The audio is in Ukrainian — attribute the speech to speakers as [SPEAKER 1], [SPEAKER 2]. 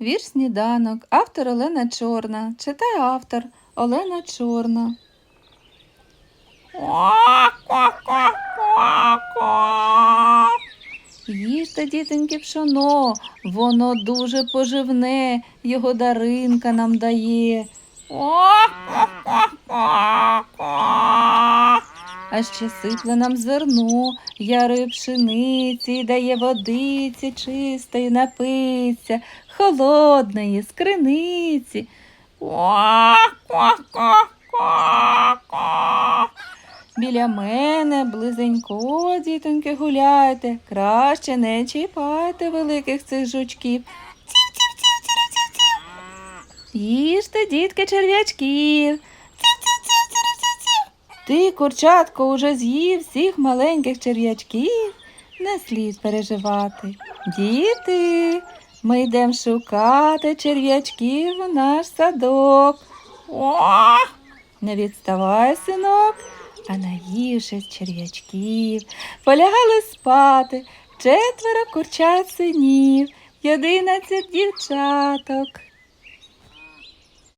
[SPEAKER 1] Вірш сніданок. Автор Олена Чорна. Читає автор Олена Чорна. Їжте, дітоньки, пшоно, воно дуже поживне, його даринка нам дає. А ще сипле нам зерно, ярої пшениці, дає водиці чистої напиться, холодної з криниці. Біля мене близенько, дітоньки, гуляйте, краще не чіпайте великих цих жучків. Їжте, дітки, черв'ячків. Ти, курчатко, уже з'їв всіх маленьких черв'ячків. Не слід переживати. Діти, ми йдемо шукати черв'ячків у наш садок. Не відставай, синок, а наївшись черв'ячків, полягали спати четверо курчат синів, одинадцять дівчаток.